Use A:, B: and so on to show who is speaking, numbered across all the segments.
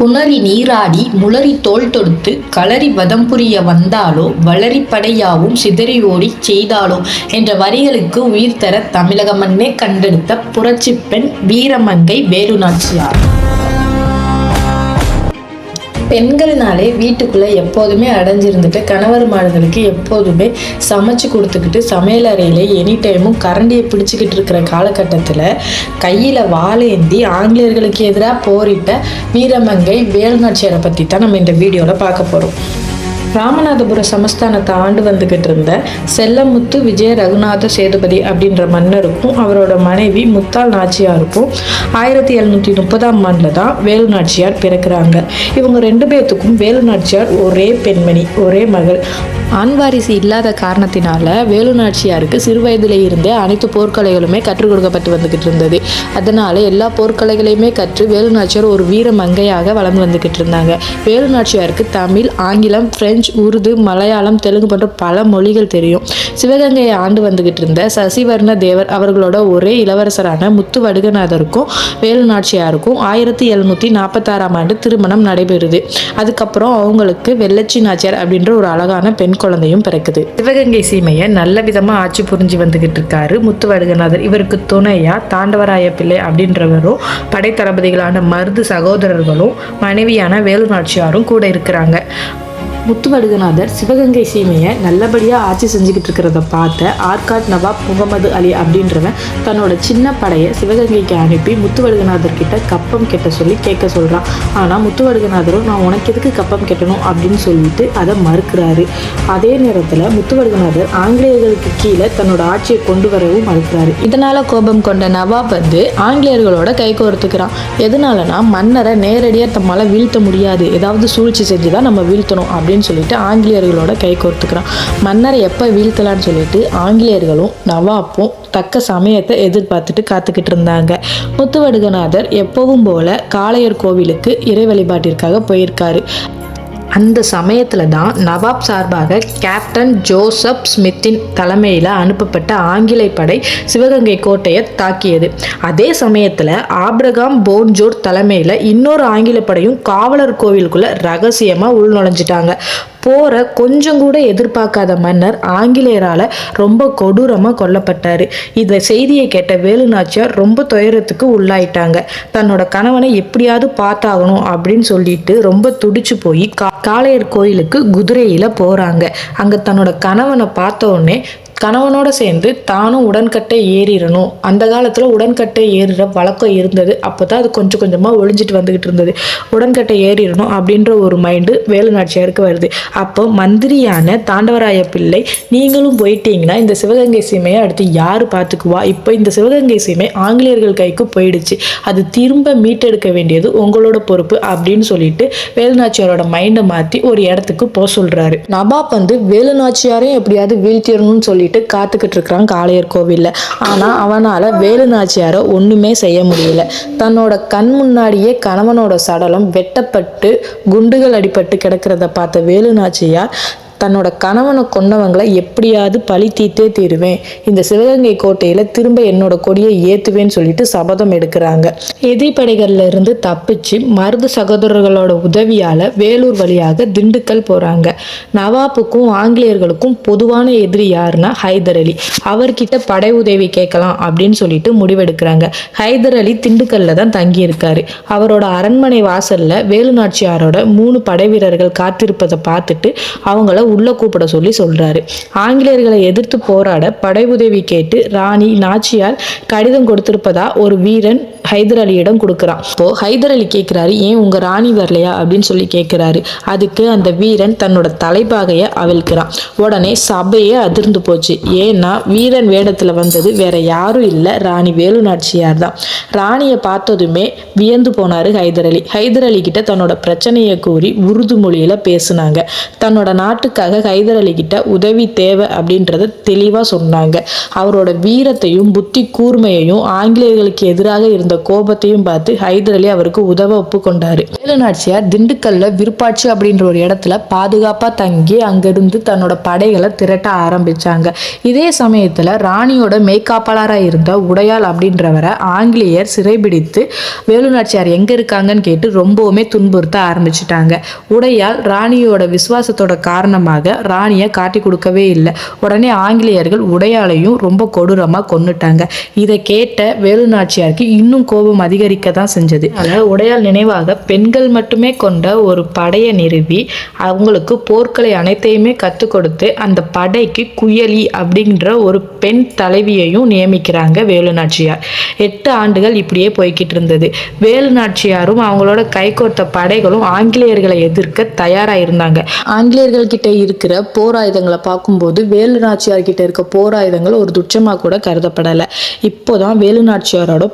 A: புணரி நீராடி முளரி தோள் தொடுத்து களரி வதம் புரிய வந்தாலோ வளரி படையாவும் சிதறி செய்தாலோ என்ற வரிகளுக்கு உயிர் தர தமிழக மண்ணே கண்டெடுத்த புரட்சி பெண் வீரமங்கை வேலுநாச்சியார். பெண்கள்னாலே வீட்டுக்குள்ளே எப்போதுமே அடைஞ்சிருந்துட்டு கணவர் மாடுகளுக்கு எப்போதுமே சமைச்சு கொடுத்துக்கிட்டு சமையல் அறையில் எனி டைமும் கரண்டியை பிடிச்சிக்கிட்டு இருக்கிற காலகட்டத்தில் கையில் வாழேந்தி ஆங்கிலேயர்களுக்கு எதிராக போரிட்ட வீரமங்கை வேலுநாச்சியாரை பற்றி தான் நம்ம இந்த வீடியோவில் பார்க்க போகிறோம் ராமநாதபுர சமஸ்தானத்தை ஆண்டு வந்துக்கிட்டு இருந்த செல்லமுத்து விஜய ரகுநாத சேதுபதி அப்படின்ற மன்னருக்கும் அவரோட மனைவி முத்தாள் நாச்சியாருக்கும் ஆயிரத்தி எழுநூற்றி முப்பதாம் ஆண்டில் தான் வேலு நாச்சியார் பிறக்கிறாங்க. இவங்க ரெண்டு பேர்த்துக்கும் வேலு நாச்சியார் ஒரே பெண்மணி ஒரே மகள். ஆண் வாரிசு இல்லாத காரணத்தினால வேலு நாச்சியாருக்கு சிறு வயதிலே இருந்தே அனைத்து போர்க்கலைகளுமே கற்றுக் கொடுக்கப்பட்டு வந்துக்கிட்டு இருந்தது. அதனால எல்லா போர்க்கலைகளையுமே கற்று வேலு நாச்சியார் ஒரு வீர மங்கையாக வளர்ந்து வந்துக்கிட்டு இருந்தாங்க. வேலு நாச்சியாருக்கு தமிழ் ஆங்கிலம் பிரெஞ்சு உருது மலையாளம் தெலுங்கு போன்ற பல மொழிகள் தெரியும். சிவகங்கையை ஆண்டு வந்துகிட்டு இருந்த சசிவர்ண தேவர் அவர்களோட ஒரே இளவரசரான முத்து வடுகநாதருக்கும் வேலுநாச்சியாருக்கும் ஆயிரத்தி எழுநூற்றி நாற்பத்தாறாம் ஆண்டு திருமணம் நடைபெறுது. அதுக்கப்புறம் அவங்களுக்கு வெள்ளச்சி நாச்சியார் அப்படின்ற ஒரு அழகான பெண் குழந்தையும் பிறக்குது. சிவகங்கை சீமையை நல்ல விதமாக ஆட்சி புரிஞ்சு வந்துகிட்டு இருக்காரு முத்து வடுகநாதர் இவருக்கு துணையா தாண்டவராய பிள்ளை அப்படின்றவரும் படைத்தளபதிகளான மருது சகோதரர்களும் மனைவியான வேலுநாச்சியாரும் கூட இருக்கிறாங்க. முத்துவடுகநாதர் சிவகங்கை சீமையை நல்லபடியாக ஆட்சி செஞ்சுக்கிட்டு இருக்கிறத பார்த்த ஆர்காட் நவாப் முகமது அலி அப்படின்றவன் தன்னோட சின்ன படையை சிவகங்கைக்கு அனுப்பி முத்துவடுகநாதர் கிட்ட கப்பம் கெட்ட சொல்லி கேட்க சொல்கிறான் ஆனால் முத்துவடுகநாதரும் நான் உனக்கு எதுக்கு கப்பம் கெட்டணும்? அப்படின்னு சொல்லிட்டு அதை மறுக்கிறாரு. அதே நேரத்தில் முத்துவடுகநாதர் ஆங்கிலேயர்களுக்கு கீழே தன்னோட ஆட்சியை கொண்டு வரவும் மறுக்கிறாரு. இதனால கோபம் கொண்ட நவாப் வந்து ஆங்கிலேயர்களோட கை கோர்த்துக்கிறான். எதனாலனா மன்னரை நேரடியாக தம்மால் வீழ்த்த முடியாது. ஏதாவது சூழ்ச்சி செஞ்சு தான் நம்ம வீழ்த்தணும் அப்படின்னு அப்படின்னு சொல்லிட்டு ஆங்கிலேயர்களோட கை கோர்த்துக்கிறான். மன்னரை எப்போ வீழ்த்தலான்னு சொல்லிட்டு ஆங்கிலேயர்களும் நவாப்பும் தக்க சமயத்தை எதிர்பார்த்துட்டு காத்துக்கிட்டு இருந்தாங்க. முத்துவடுகநாதர் எப்பவும் போல காளையர் கோவிலுக்கு இறை வழிபாட்டிற்காக போயிருக்காரு. அந்த சமயத்தில் தான் நவாப் சார்பாக கேப்டன் ஜோசப் ஸ்மித்தின் தலைமையில் அனுப்பப்பட்ட ஆங்கிலேய படை சிவகங்கை கோட்டையை தாக்கியது. அதே சமயத்தில் ஆப்ரகாம் போன்ஜோர் தலைமையில் இன்னொரு ஆங்கில படையும் காவலர் கோவிலுக்குள்ளே ரகசியமாக உள்நுழைஞ்சிட்டாங்க. போரை கொஞ்சம் கூட எதிர்பார்க்காத மன்னர் ஆங்கிலேயரால் ரொம்ப கொடூரமாக கொல்லப்பட்டார். இந்த செய்தியை கேட்ட வேலு நாச்சியார் ரொம்ப துயரத்துக்கு உள்ளாயிட்டாங்க. தன்னோட கணவனை எப்படியாவது பார்த்தாகணும் அப்படின்னு சொல்லிட்டு ரொம்ப துடிச்சு போய் கா காளையர் கோயிலுக்கு குதிரையில் போகிறாங்க அங்கே தன்னோட கணவனை பார்த்த உடனே கணவனோட சேர்ந்து தானும் உடன்கட்டை ஏறிடணும். அந்த காலத்தில் உடன்கட்டை ஏறுற வழக்கம் இருந்தது. அப்போ தான் அது கொஞ்சம் கொஞ்சமாக ஒழிஞ்சிட்டு வந்துக்கிட்டு இருந்தது. உடன்கட்டை ஏறிடணும் அப்படின்ற ஒரு மைண்டு வேலு நாச்சியாருக்கு வருது. அப்போ மந்திரியான தாண்டவராய பிள்ளை நீங்களும் போயிட்டீங்கன்னா இந்த சிவகங்கை சீமையை அடுத்து யார் பார்த்துக்குவா? இப்போ இந்த சிவகங்கை சீமை ஆங்கிலேயர்கள் கைக்கு போயிடுச்சு. அது திரும்ப மீட்டெடுக்க வேண்டியது உங்களோட பொறுப்பு அப்படின்னு சொல்லிட்டு வேலுநாச்சியாரோட மைண்டை மாற்றி ஒரு இடத்துக்கு போக சொல்கிறாரு நவாப் வந்து வேலுநாச்சியாரையும் எப்படியாவது வீழ்த்திடணும்னு சொல்லிட்டு காத்துக்கிட்டு இருக்கிறான் காளையர் கோவிலில். ஆனால் அவனால் வேலுநாச்சியாரை ஒன்றுமே செய்ய முடியல. தன்னோட கண் முன்னாடியே கணவனோட சடலம் வெட்டப்பட்டு குண்டுகள் அடிபட்டு கிடக்கிறத பார்த்த வேலுநாச்சியார் தன்னோட கணவனை கொன்னவங்களை எப்படியாவது பழி தீட்டே தீருவேன். இந்த சிவகங்கை கோட்டையில் திரும்ப என்னோட கொடியை ஏற்றுவேன்னு சொல்லிட்டு சபதம் எடுக்கிறாங்க. எதிரிப்படைகள்ல இருந்து தப்பிச்சு மருது சகோதரர்களோட உதவியால் வேலூர் வழியாக திண்டுக்கல் போகிறாங்க நவாப்புக்கும் ஆங்கிலேயர்களுக்கும் பொதுவான எதிரி யாருன்னா ஹைதர் அலி. அவர்கிட்ட படை உதவி கேட்கலாம் அப்படின்னு சொல்லிட்டு முடிவெடுக்கிறாங்க. ஹைதர் அலி திண்டுக்கல்ல தான் தங்கியிருக்காரு. அவரோட அரண்மனை வாசல்ல வேலு நாச்சியாரோட மூணு படை வீரர்கள் காத்திருப்பதை பார்த்துட்டு அவங்கள உள்ள கூப்பிட சொல்லி சொல்றாரு. ஆங்கிலேயர்களை எதிர்த்து போராட படை உதவி கேட்டு ராணி நாச்சியார் கடிதம் கொடுத்திருப்பதா ஒரு வீரன் ஹைதர் அலியிடம் கொடுக்குறான். இப்போ ஹைதர் அலி கேட்குறாரு ஏன் உங்க ராணி வரலையா? அப்படின்னு சொல்லி கேட்குறாரு. அதுக்கு அந்த வீரன் தன்னோட தலைப்பாகையை அவிழ்க்கிறான். உடனே சபையே அதிர்ந்து போச்சு. ஏன்னா வீரன் வேடத்துல வந்தது வேற யாரும் இல்லை. ராணி வேலு நாச்சியார் தான். ராணியை பார்த்ததுமே வியந்து போனாரு ஹைதர் அலி. ஹைதர் அலி கிட்ட தன்னோட பிரச்சனையை கூறி உருது மொழியில பேசுனாங்க. தன்னோட நாட்டுக்காக ஹைதர் அலி கிட்ட உதவி தேவை அப்படின்றத தெளிவாக சொன்னாங்க. அவரோட வீரத்தையும் புத்தி கூர்மையையும் ஆங்கிலேயர்களுக்கு எதிராக இருந்த கோபத்தையும் பார்த்து ஹைதர் அலி அவருக்கு உதவ ஒப்புக்கொண்டார். வேலு நாச்சியார் திண்டுக்கல்ல விருப்பாட்சி அப்படின்ற ஒரு இடத்துல பாதுகாப்பாக தங்கி அங்கிருந்து தன்னோட படைகளை திரட்ட ஆரம்பிச்சாங்க. இதே சமயத்தில் ராணியோட மேய்காப்பாளராக இருந்த உடையாள் அப்படின்றவரை ஆங்கிலேயர் சிறைபிடித்து வேலு நாச்சியார் எங்கே இருக்காங்கன்னு கேட்டு ரொம்பவுமே துன்புறுத்த ஆரம்பிச்சிட்டாங்க. உடையால் ராணியோட விசுவாசத்தோட காரணமாக ராணியை காட்டி கொடுக்கவே இல்லை. உடனே ஆங்கிலேயர்கள் உடையாளையும் ரொம்ப கொடூரமாக கொன்னுட்டாங்க. இதை கேட்ட வேலு நாச்சியாருக்கு இன்னும் கோபம் அதிகரிக்க தான் செஞ்சது. அதனால் உடையால் நினைவாக பெண்கள் மட்டுமே கொண்ட ஒரு படையை நிறுவி அவங்களுக்கு போர்க்களை அனைத்தையுமே கற்றுக் கொடுத்து அந்த படைக்கு குயலி அப்படின்ற ஒரு பெண் தலைவியையும் நியமிக்கிறாங்க வேலு நாச்சியார் எட்டு ஆண்டுகள் இப்படியே போய்கிட்டு இருந்தது. வேலு நாச்சியாரும் அவங்களோட கைகோர்த்த படைகளும் ஆங்கிலேயர்களை எதிர்க்க தயாராக இருந்தாங்க. ஆங்கிலேயர்கள் கிட்ட இருக்கிற போராயுதங்களை பார்க்கும்போது வேலு நாச்சியார் கிட்ட இருக்க போராயுதங்கள் ஒரு துச்சமாக கூட கருதப்படலை. இப்போதான் வேலு நாச்சியாரோட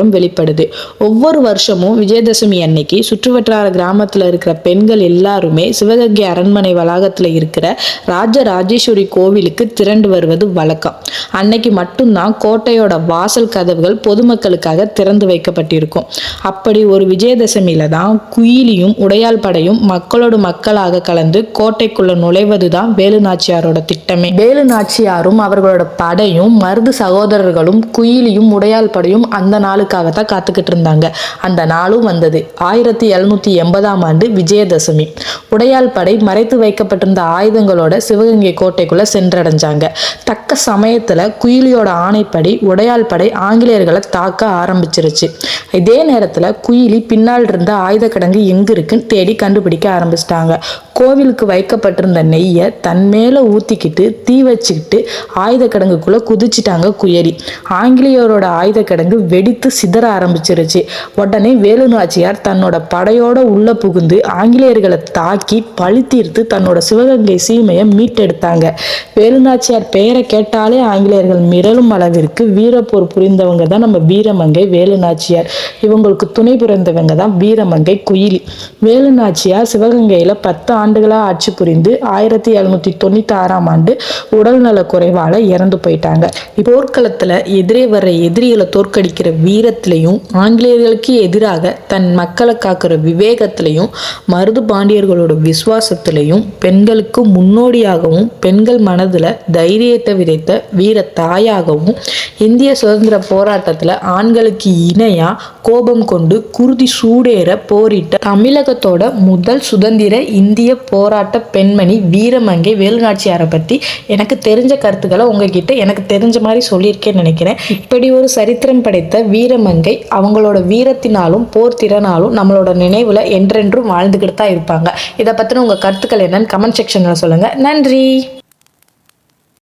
A: போர் வெளிப்படுது. ஒவ்வொரு வருஷமும் விஜயதசமி அன்னைக்கு சுற்றுவட்டார கிராமத்தில் இருக்கிற பெண்கள் எல்லாருமே சிவகங்கை அரண்மனை வளாகத்தில் இருக்கிற ராஜ ராஜேஸ்வரி கோவிலுக்கு திரண்டு வருவது வழக்கம். அன்னைக்கு மட்டும்தான் கோட்டையோட வாசல் கதவுகள் பொதுமக்களுக்காக திறந்து வைக்கப்பட்டிருக்கும். அப்படி ஒரு விஜயதசமியில தான் குயிலியும் உடையாள் படையும் மக்களோடு மக்களாக கலந்து கோட்டைக்குள்ள நுழைவது தான் வேலு நாச்சியாரோட திட்டமே. வேலு நாச்சியாரும் அவர்களோட படையும் மருது சகோதரர்களும் குயிலியும் உடையாள் படையும் அந்த நாளுக்கு நாளுக்காகத்தான் காத்துக்கிட்டு இருந்தாங்க அந்த நாளும் வந்தது. ஆயிரத்தி எழுநூத்தி எண்பதாம் ஆண்டு விஜயதசமி. உடையாள் படை மறைத்து வைக்கப்பட்டிருந்த ஆயுதங்களோட சிவகங்கை கோட்டைக்குள்ள சென்றடைஞ்சாங்க. தக்க சமயத்துல குயிலியோட ஆணைப்படி உடையாள் படை ஆங்கிலேயர்களை தாக்க ஆரம்பிச்சிருச்சு. இதே நேரத்துல குயிலி பின்னால் இருந்த ஆயுத கிடங்கு எங்க இருக்குன்னு தேடி கண்டுபிடிக்க ஆரம்பிச்சிட்டாங்க. கோவிலுக்கு வைக்கப்பட்டிருந்த நெய்யை தன் மேல ஊத்திக்கிட்டு தீ வச்சுக்கிட்டு ஆயுத கிடங்குக்குள்ள குதிச்சிட்டாங்க குயரி ஆங்கிலேயரோட ஆயுத கிடங்கு வெடித்து சிதற ஆரம்பிச்சிருச்சு. உடனே வேலு நாச்சியார் தன்னோட படையோட உள்ள புகுந்து ஆங்கிலேயர்களை தாக்கி பழித்தீர்த்து தன்னோட சிவகங்கை சீமையை மீட்டெடுத்தாங்க. வேலு நாச்சியார் பெயரை கேட்டாலே ஆங்கிலேயர்கள் மிரளும் அளவிற்கு வீரப்போர் புரிந்தவங்க தான் நம்ம வீரமங்கை வேலு நாச்சியார். இவங்களுக்கு துணை புரிந்தவங்க தான் வீரமங்கை குயிலி. வேலு நாச்சியார் சிவகங்கையில பத்து ஆண்டுகளா ஆட்சி புரிந்து ஆயிரத்தி எழுநூத்தி தொண்ணூத்தி ஆறாம் ஆண்டு உடல்நல குறைவால இறந்து போயிட்டாங்க. போர்க்களத்துல எதிரே வர்ற எதிரிகளை தோற்கடிக்கிற வீரத்திலையும் ஆங்கிலேயர்களுக்கு எதிராக தன் மக்களை காக்கிற விவேகத்திலையும் மருது பாண்டியர்களோட விசுவாசத்திலையும் பெண்களுக்கு முன்னோடியாகவும் பெண்கள் மனதில் தைரியத்தை விதைத்த வீர தாயாகவும் இந்திய சுதந்திர போராட்டத்தில் ஆண்களுக்கு இணையாக கோபம் கொண்டு குருதி சூடேற போரிட்ட தமிழகத்தோட முதல் சுதந்திர இந்திய போராட்ட பெண்மணி வீரமங்கை வேலுநாச்சியாரை பற்றி எனக்கு தெரிஞ்ச கருத்துக்களை உங்ககிட்ட எனக்கு தெரிஞ்ச மாதிரி சொல்லியிருக்கேன்னு நினைக்கிறேன். இப்படி ஒரு சரித்திரம் படைத்த வீர வீரமங்கை அவங்களோட வீரத்தினாலும் போர் திறனாலும் நம்மளோட நினைவில் என்றென்றும் வாழ்ந்துக்கிட்டு தான் இருப்பாங்க. இதை பற்றின உங்கள் கருத்துக்கள் என்னன்னு கமெண்ட் செக்ஷனில் சொல்லுங்க. நன்றி.